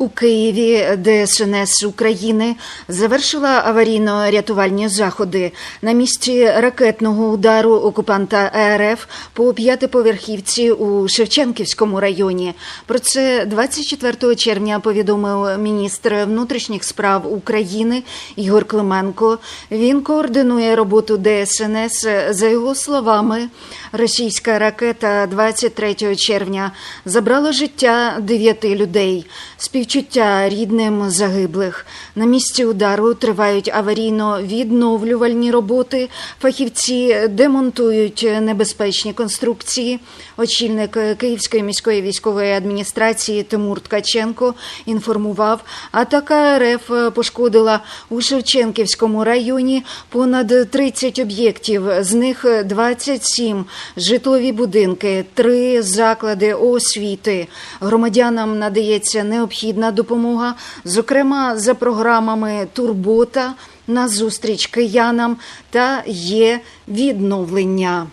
У Києві ДСНС України завершила аварійно-рятувальні заходи на місці ракетного удару окупанта РФ по п'ятиповерхівці у Шевченківському районі. Про це 24 червня повідомив міністр внутрішніх справ України Ігор Клименко. Він координує роботу ДСНС. За його словами, російська ракета 23 червня забрала життя дев'яти людей. Співчуття рідним загиблих. На місці удару тривають аварійно-відновлювальні роботи. Фахівці демонтують небезпечні конструкції. Очільник Київської міської військової адміністрації Тимур Ткаченко інформував, атака РФ пошкодила у Шевченківському районі понад 30 об'єктів, з них 27 житлові будинки, три заклади освіти. Громадянам надається необхідна допомога, зокрема за програмами Турбота на зустріч киянам та є відновлення.